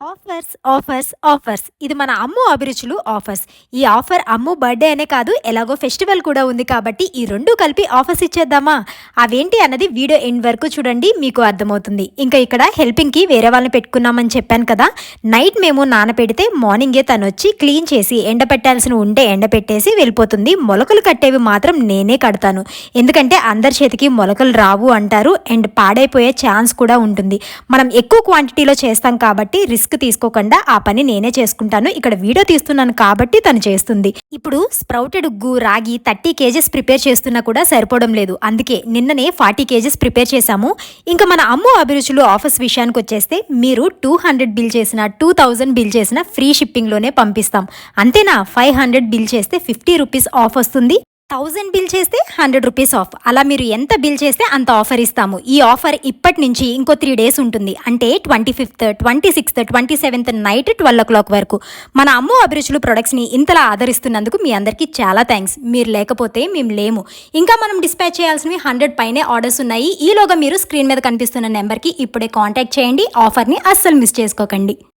Offers offers offers ఇది మన అమ్ము అభిరుచులు ఆఫర్స్ ఈ ఆఫర్ అమ్ము బర్త్డే అనే కాదు ఎలాగో ఫెస్టివల్ కూడా ఉంది కాబట్టి ఈ రెండు కలిపి ఆఫర్స్ ఇచ్చేద్దామా? అవేంటి అన్నది వీడియో ఎండ్ వరకు చూడండి మీకు అర్థమవుతుంది. ఇంకా ఇక్కడ హెల్పింగ్కి వేరే వాళ్ళని పెట్టుకున్నామని చెప్పాను కదా నైట్ మేము నానపెడితే మార్నింగే తను వచ్చి క్లీన్ చేసి ఎండ పెట్టాల్సిన ఉంటే ఎండ పెట్టేసి వెళ్ళిపోతుంది. మొలకలు కట్టేవి మాత్రం నేనే కడతాను. ఎందుకంటే అందరి చేతికి మొలకలు రావు అంటారు అండ్ పాడైపోయే ఛాన్స్ కూడా ఉంటుంది. మనం ఎక్కువ క్వాంటిటీలో చేస్తాం కాబట్టి రిస్క్ తీసుకోకుండా ఆ పని నేనే చేసుకుంటాను. ఇక్కడ వీడియో తీస్తున్నాను కాబట్టి తను చేస్తుంది. ఇప్పుడు స్ప్రౌటెడ్ ఉగ్గు రాగి థర్టీ కేజెస్ ప్రిపేర్ చేస్తున్నా కూడా సరిపోవడం లేదు. అందుకే నిన్ననే ఫార్టీ కేజెస్ ప్రిపేర్ చేశాము. ఇంకా మన అమ్ము అభిరుచులు ఆఫర్స్ విషయానికి వచ్చేస్తే మీరు టూ హండ్రెడ్ బిల్ చేసిన టూ థౌజండ్ బిల్ చేసిన ఫ్రీ షిప్పింగ్లోనే పంపిస్తాం. అంతేనా? ఫైవ్ హండ్రెడ్ బిల్ చేస్తే ఫిఫ్టీ రూపీస్ ఆఫ్ వస్తుంది. థౌజండ్ బిల్ చేస్తే హండ్రెడ్ రూపీస్ ఆఫ్. అలా మీరు ఎంత బిల్ చేస్తే అంత ఆఫర్ ఇస్తాము. ఈ ఆఫర్ ఇప్పటి నుంచి ఇంకో త్రీ డేస్ ఉంటుంది. అంటే twenty fifth twenty sixth twenty seventh night twelve o'clock వరకు. మన అమ్ము అభిరుచులు ప్రొడక్ట్స్ని ఇంతలా ఆదరిస్తున్నందుకు మీ అందరికీ చాలా థ్యాంక్స్ మీరు లేకపోతే మేము లేము. ఇంకా మనం డిస్పాచ్ చేయాల్సినవి హండ్రెడ్ పైనే ఆర్డర్స్ ఉన్నాయి. ఈలోగా మీరు స్క్రీన్ మీద కనిపిస్తున్న నెంబర్కి ఇప్పుడే కాంటాక్ట్ చేయండి. ఆఫర్ని అస్సలు మిస్ చేసుకోకండి.